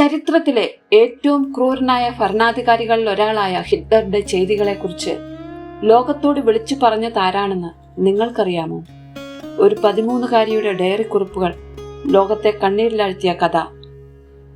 ചരിത്രത്തിലെ ഏറ്റവും ക്രൂരനായ ഭരണാധികാരികളിൽ ഒരാളായ ഹിറ്റ്ലറുടെ ചെയ്തികളെക്കുറിച്ച് ലോകത്തോട് വിളിച്ചു പറഞ്ഞതാരാണെന്ന് നിങ്ങൾക്കറിയാമോ? ഒരു പതിമൂന്നുകാരിയുടെ ഡയറി കുറിപ്പുകൾ ലോകത്തെ കണ്ണീരിലാഴ്ത്തിയ കഥ.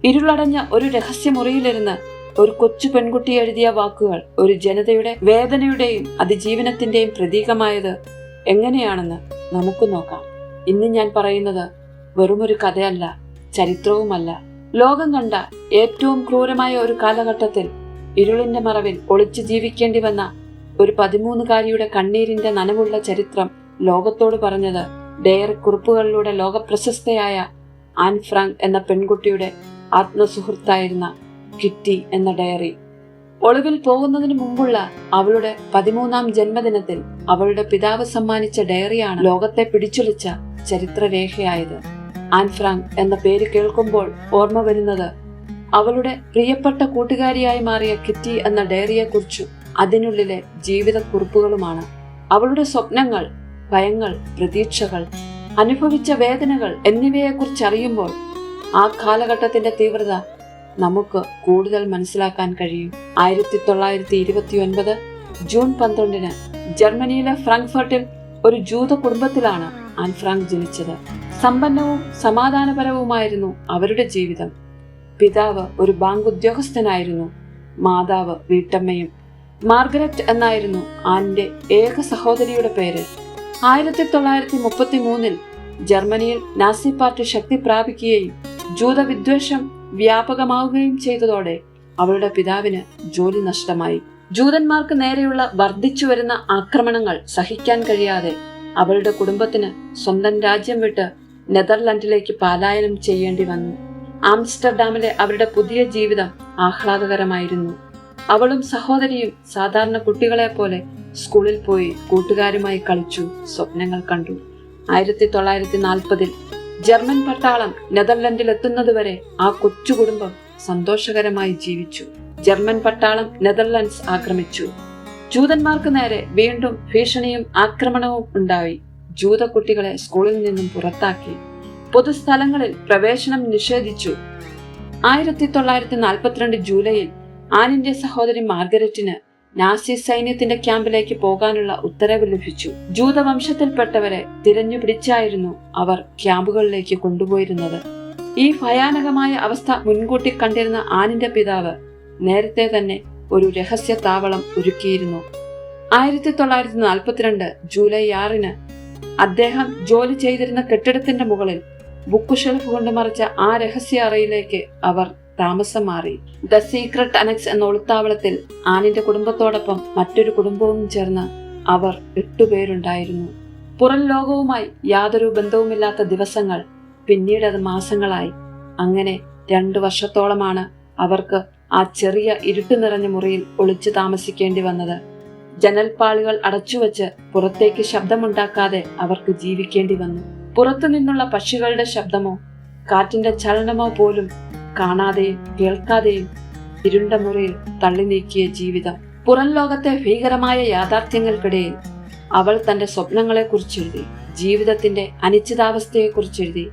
ഇരുളടഞ്ഞ ഒരു രഹസ്യമുറിയിലിരുന്ന് ഒരു കൊച്ചു പെൺകുട്ടി എഴുതിയ വാക്കുകൾ ഒരു ജനതയുടെ വേദനയുടെയും അതിജീവനത്തിന്റെയും പ്രതീകമായത് എങ്ങനെയാണെന്ന് നമുക്ക് നോക്കാം. ഇന്ന് ഞാൻ പറയുന്നത് വെറുമൊരു കഥയല്ല ചരിത്രവുമല്ല. ലോകം കണ്ട ഏറ്റവും ക്രൂരമായ ഒരു കാലഘട്ടത്തിൽ ഇരുളിന്റെ മറവിൽ ഒളിച്ചു ജീവിക്കേണ്ടി വന്ന ഒരു പതിമൂന്നുകാരിയുടെ കണ്ണീരിന്റെ നനവുള്ള ചരിത്രം ലോകത്തോട് പറഞ്ഞത് ഡയറി കുറിപ്പുകളിലൂടെ ലോകപ്രശസ്തയായ ആൻ ഫ്രാങ്ക് എന്ന പെൺകുട്ടിയുടെ ആത്മസുഹൃത്തായിരുന്ന കിറ്റി എന്ന ഡയറി. ഒളിവിൽ പോകുന്നതിന് മുമ്പുള്ള അവളുടെ പതിമൂന്നാം ജന്മദിനത്തിൽ അവളുടെ പിതാവ് സമ്മാനിച്ച ഡയറിയാണ് ലോകത്തെ പിടിച്ചുലച്ച ചരിത്രരേഖയായത്. ആൻ ഫ്രാങ്ക് എന്ന പേര് കേൾക്കുമ്പോൾ ഓർമ്മ വരുന്നത്. അവളുടെ പ്രിയപ്പെട്ട കൂട്ടുകാരിയായി മാറിയ കിറ്റി എന്ന ഡയറിയെക്കുറിച്ചും അതിനുള്ളിലെ ജീവിതക്കുറിപ്പുകളുമാണ്. അവളുടെ സ്വപ്നങ്ങൾ ഭയങ്ങൾ പ്രതീക്ഷകൾ അനുഭവിച്ച വേദനകൾ എന്നിവയെക്കുറിച്ച് അറിയുമ്പോൾ ആ കാലഘട്ടത്തിന്റെ തീവ്രത നമുക്ക് കൂടുതൽ മനസ്സിലാക്കാൻ കഴിയും. ആയിരത്തി തൊള്ളായിരത്തി ഇരുപത്തി ഒൻപത് ജൂൺ പന്ത്രണ്ടിന് ജർമ്മനിയിലെ ഫ്രാങ്ക്ഫർട്ടിൽ ഒരു ജൂത കുടുംബത്തിലാണ് ആൻ ഫ്രാങ്ക് ജനിച്ചത്. സമ്പന്നവും സമാധാനപരവുമായിരുന്നു അവരുടെ ജീവിതം. പിതാവ് ഒരു ബാങ്ക് ഉദ്യോഗസ്ഥനായിരുന്നു മാതാവ് വീട്ടമ്മയും. മാർഗരറ്റ് എന്നായിരുന്നു ആന്റെ ഏക സഹോദരിയുടെ പേര്. ആയിരത്തി തൊള്ളായിരത്തി മുപ്പത്തി മൂന്നിൽ ജർമ്മനിയിൽ നാസി പാർട്ടി ശക്തി പ്രാപിക്കുകയും ജൂതവിദ്വേഷം വ്യാപകമാവുകയും ചെയ്തതോടെ അവളുടെ പിതാവിന് ജോലി നഷ്ടമായി. ജൂതന്മാർക്ക് നേരെയുള്ള വർദ്ധിച്ചു വരുന്ന ആക്രമണങ്ങൾ സഹിക്കാൻ കഴിയാതെ അവളുടെ കുടുംബത്തിന് സ്വന്തം രാജ്യം വിട്ട് നെതർലൻഡിലേക്ക് പലായനം ചെയ്യേണ്ടി വന്നു. ആംസ്റ്റർഡാമിലെ അവരുടെ പുതിയ ജീവിതം ആഹ്ലാദകരമായിരുന്നു. അവളും സഹോദരിയും സാധാരണ കുട്ടികളെ പോലെ സ്കൂളിൽ പോയി കൂട്ടുകാരുമായി കളിച്ചു സ്വപ്നങ്ങൾ കണ്ടു. ആയിരത്തി തൊള്ളായിരത്തി നാൽപ്പതിൽ ജർമ്മൻ പട്ടാളം നെതർലൻഡിൽ എത്തുന്നതുവരെ ആ കൊച്ചു കുടുംബം സന്തോഷകരമായി ജീവിച്ചു. ജർമ്മൻ പട്ടാളം നെതർലൻഡ്സ് ആക്രമിച്ചു. ജൂതന്മാർക്ക് നേരെ വീണ്ടും ഭീഷണിയും ആക്രമണവും ഉണ്ടായി. ജൂത കുട്ടികളെ സ്കൂളിൽ നിന്നും പുറത്താക്കി. പൊതുസ്ഥലങ്ങളിൽ പ്രവേശനം നിഷേധിച്ചു. ആയിരത്തി തൊള്ളായിരത്തി നാൽപ്പത്തിരണ്ട് ജൂലൈയിൽ ആനിന്റെ സഹോദരി മാർഗരറ്റിന് നാസി സൈന്യത്തിന്റെ ക്യാമ്പിലേക്ക് പോകാനുള്ള ഉത്തരവ് ലഭിച്ചു. ജൂതവംശത്തിൽപ്പെട്ടവരെ തിരഞ്ഞു പിടിച്ചായിരുന്നു അവർ ക്യാമ്പുകളിലേക്ക് കൊണ്ടുപോയിരുന്നത്. ഈ ഭയാനകമായ അവസ്ഥ മുൻകൂട്ടി കണ്ടിരുന്ന ആനിന്റെ പിതാവ് നേരത്തെ തന്നെ ഒരു രഹസ്യ താവളം ഒരുക്കിയിരുന്നു. ആയിരത്തി തൊള്ളായിരത്തി നാൽപ്പത്തിരണ്ട് ജൂലൈ ആറിന് അദ്ദേഹം ജോലി ചെയ്തിരുന്ന കെട്ടിടത്തിന്റെ മുകളിൽ ബുക്ക് ഷെൽഫ് കൊണ്ട് മറിച്ച ആ രഹസ്യ അറയിലേക്ക് അവർ താമസം മാറി. ദ സീക്രട്ട് അനക്സ് എന്ന ഒളിത്താവളത്തിൽ ആനിന്റെ കുടുംബത്തോടൊപ്പം മറ്റൊരു കുടുംബവും ചേർന്ന് അവർ എട്ടുപേരുണ്ടായിരുന്നു പുറം ലോകവുമായി യാതൊരു ബന്ധവുമില്ലാത്ത ദിവസങ്ങൾ പിന്നീട് അത് മാസങ്ങളായി. അങ്ങനെ രണ്ടു വർഷത്തോളമാണ് അവർക്ക് ആ ചെറിയ ഇരുട്ട് നിറഞ്ഞ മുറിയിൽ ഒളിച്ചു താമസിക്കേണ്ടി വന്നത്. ജനൽപ്പാളികൾ അടച്ചുവെച്ച് പുറത്തേക്ക് ശബ്ദമുണ്ടാക്കാതെ അവർക്ക് ജീവിക്കേണ്ടി വന്നു. പുറത്തു നിന്നുള്ള പക്ഷികളുടെ ശബ്ദമോ കാറ്റിന്റെ ചലനമോ പോലും കാണാതെയും കേൾക്കാതെയും ഇരുണ്ട മുറിയിൽ തള്ളി നീക്കിയ ജീവിതം. പുറം ലോകത്തെ ഭീകരമായ യാഥാർത്ഥ്യങ്ങൾക്കിടയിൽ അവൾ തന്റെ സ്വപ്നങ്ങളെക്കുറിച്ച് എഴുതി ജീവിതത്തിന്റെ അനിശ്ചിതാവസ്ഥയെക്കുറിച്ച് എഴുതി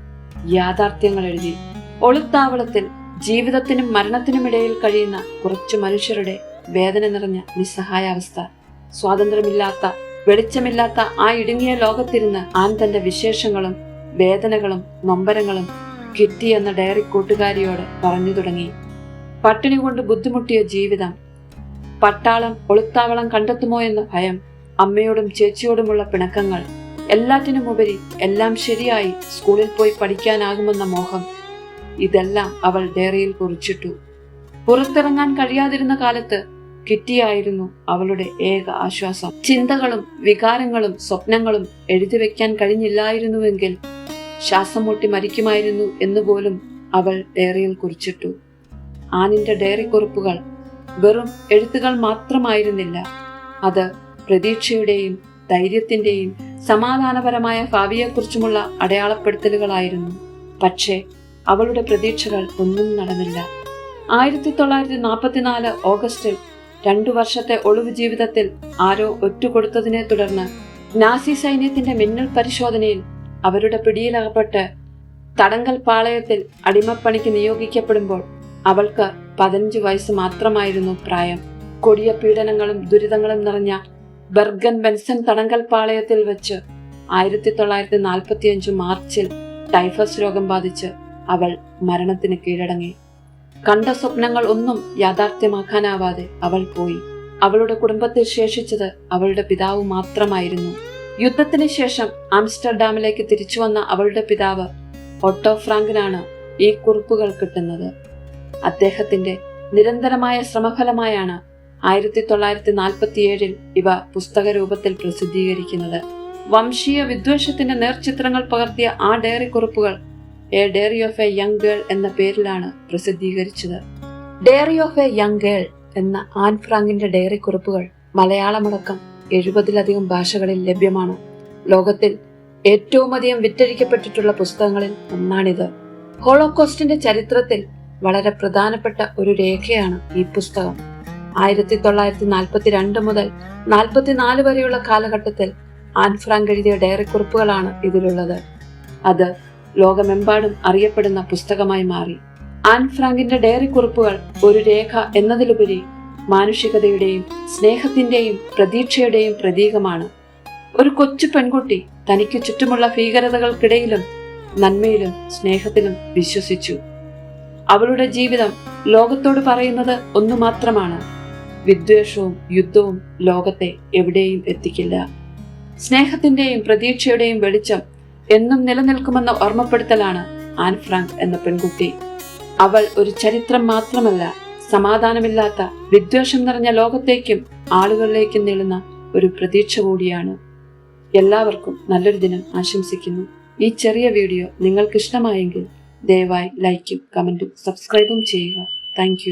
യാഥാർത്ഥ്യങ്ങൾ എഴുതി. ഒളിത്താവളത്തിൽ ജീവിതത്തിനും മരണത്തിനുമിടയിൽ കഴിയുന്ന കുറച്ചു മനുഷ്യരുടെ വേദന നിറഞ്ഞ നിസ്സഹായാവസ്ഥ സ്വാതന്ത്ര്യമില്ലാത്ത വെളിച്ചമില്ലാത്ത ആ ഇടുങ്ങിയ ലോകത്തിരുന്ന് ആൻ തന്റെ വിശേഷങ്ങളും വേദനകളും നൊമ്പരങ്ങളും കിറ്റി എന്ന ഡയറി കൂട്ടുകാരിയോട് പറഞ്ഞു തുടങ്ങി. പട്ടിണി കൊണ്ട് ബുദ്ധിമുട്ടിയ ജീവിതം പട്ടാളം ഒളുത്താവളം കണ്ടെത്തുമോ എന്ന ഭയം അമ്മയോടും ചേച്ചിയോടുമുള്ള പിണക്കങ്ങൾ എല്ലാറ്റിനും എല്ലാറ്റിനുമുപരി എല്ലാം ശരിയായി സ്കൂളിൽ പോയി പഠിക്കാനാകുമെന്ന മോഹം ഇതെല്ലാം അവൾ ഡയറിയിൽ കുറിച്ചിട്ടു. പുറത്തിറങ്ങാൻ കഴിയാതിരുന്ന കാലത്ത് കിറ്റിയായിരുന്നു അവളുടെ ഏക ആശ്വാസം. ചിന്തകളും വികാരങ്ങളും സ്വപ്നങ്ങളും എഴുതി വെക്കാൻ കഴിഞ്ഞില്ലായിരുന്നുവെങ്കിൽ ശ്വാസം മുട്ടി മരിക്കുമായിരുന്നു എന്നുപോലും അവൾ ഡയറിയിൽ കുറിച്ചിട്ടു. ആനിന്റെ ഡയറി കുറിപ്പുകൾ വെറും എഴുത്തുകൾ മാത്രമായിരുന്നില്ല. അത് പ്രതീക്ഷയുടെയും ധൈര്യത്തിന്റെയും സമാധാനപരമായ ഭാവിയെക്കുറിച്ചുമുള്ള അടയാളപ്പെടുത്തലുകളായിരുന്നു. പക്ഷേ അവളുടെ പ്രതീക്ഷകൾ ഒന്നും നടന്നില്ല. ആയിരത്തി തൊള്ളായിരത്തി നാൽപ്പത്തിനാല് ഓഗസ്റ്റിൽ രണ്ടു വർഷത്തെ ഒളിവ് ജീവിതത്തിൽ ആരോ ഒറ്റുകൊടുത്തതിനെ തുടർന്ന് നാസി സൈന്യത്തിന്റെ മിന്നൽ പരിശോധനയിൽ അവരുടെ പിടിയിലകപ്പെട്ട് തടങ്കൽ പാളയത്തിൽ അടിമപ്പണിക്ക് നിയോഗിക്കപ്പെടുമ്പോൾ അവൾക്ക് പതിനഞ്ച് വയസ്സ് മാത്രമായിരുന്നു പ്രായം. കൊടിയ പീഡനങ്ങളും ദുരിതങ്ങളും നിറഞ്ഞ ബെർഗൻ ബെൻസൺ തടങ്കൽ പാളയത്തിൽ വെച്ച് ആയിരത്തി തൊള്ളായിരത്തി നാൽപ്പത്തിയഞ്ച് മാർച്ചിൽ ടൈഫസ് രോഗം ബാധിച്ച് അവൾ മരണത്തിന് കീഴടങ്ങി. കണ്ട സ്വപ്നങ്ങൾ ഒന്നും യാഥാർത്ഥ്യമാക്കാനാവാതെ അവൾ പോയി. അവളുടെ കുടുംബത്തിൽ ശേഷിച്ചത് അവളുടെ പിതാവ് മാത്രമായിരുന്നു. യുദ്ധത്തിന് ശേഷം ആംസ്റ്റർഡാമിലേക്ക് തിരിച്ചു വന്ന അവളുടെ പിതാവ് ഓട്ടോ ഫ്രാങ്കിനാണ് ഈ കുറിപ്പുകൾ കിട്ടുന്നത്. അദ്ദേഹത്തിന്റെ നിരന്തരമായ ശ്രമഫലമായാണ് ആയിരത്തി തൊള്ളായിരത്തി നാൽപ്പത്തിയേഴിൽ ഇവ പുസ്തക രൂപത്തിൽ പ്രസിദ്ധീകരിക്കുന്നത്. വംശീയ വിദ്വേഷത്തിന്റെ നേർചിത്രങ്ങൾ പകർത്തിയ ആ ഡയറി കുറിപ്പുകൾ a diary of a young girl എന്ന പേരിലാണ് പ്രസിദ്ധീകരിച്ചത്. Diary of a young girl എന്ന ആൻ ഫ്രാങ്കിന്റെ ഡയറി കുറിപ്പുകൾ മലയാളമടക്കം എഴുപതിലധികം ഭാഷകളിൽ ലഭ്യമാണ്. ലോകത്തിൽ ഏറ്റവും അധികം വിറ്റഴിക്കപ്പെട്ടിട്ടുള്ള പുസ്തകങ്ങളിൽ ഒന്നാണിത്. ഹോളോകോസ്റ്റിന്റെ ചരിത്രത്തിൽ വളരെ പ്രധാനപ്പെട്ട ഒരു രേഖയാണ് ഈ പുസ്തകം. ആയിരത്തി തൊള്ളായിരത്തി നാൽപ്പത്തി രണ്ട് മുതൽ നാൽപ്പത്തിനാല് വരെയുള്ള കാലഘട്ടത്തിൽ ആൻ ഫ്രാങ്ക് എഴുതിയ ഡയറി കുറിപ്പുകളാണ് ഇതിലുള്ളത്. അത് ലോകമെമ്പാടും അറിയപ്പെടുന്ന പുസ്തകമായി മാറി. ആൻ ഫ്രാങ്കിന്റെ ഡയറി കുറിപ്പുകൾ ഒരു രേഖ എന്നതിലുപരി മാനുഷികതയുടെയും സ്നേഹത്തിന്റെയും പ്രതീക്ഷയുടെയും പ്രതീകമാണ്. ഒരു കൊച്ചു പെൺകുട്ടി തനിക്ക് ചുറ്റുമുള്ള ഭീകരതകൾക്കിടയിലും നന്മയിലും സ്നേഹത്തിലും വിശ്വസിച്ചു. അവളുടെ ജീവിതം ലോകത്തോട് പറയുന്നത് ഒന്നു മാത്രമാണ് വിദ്വേഷവും യുദ്ധവും ലോകത്തെ എവിടെയും എത്തിക്കില്ല. സ്നേഹത്തിന്റെയും പ്രതീക്ഷയുടെയും വെളിച്ചം എന്നും നിലനിൽക്കുമെന്ന ഓർമ്മപ്പെടുത്തലാണ് ആൻ ഫ്രാങ്ക് എന്ന പെൺകുട്ടി. അവൾ ഒരു ചരിത്രം മാത്രമല്ല സമാധാനമില്ലാത്ത വിദ്വേഷം നിറഞ്ഞ ലോകത്തേക്കും ആളുകളിലേക്കും നീളുന്ന ഒരു പ്രതീക്ഷ കൂടിയാണ്. എല്ലാവർക്കും നല്ലൊരു ദിനം ആശംസിക്കുന്നു. ഈ ചെറിയ വീഡിയോ നിങ്ങൾക്ക് ഇഷ്ടമായെങ്കിൽ ദയവായി ലൈക്കും കമന്റും സബ്സ്ക്രൈബും ചെയ്യുക. താങ്ക്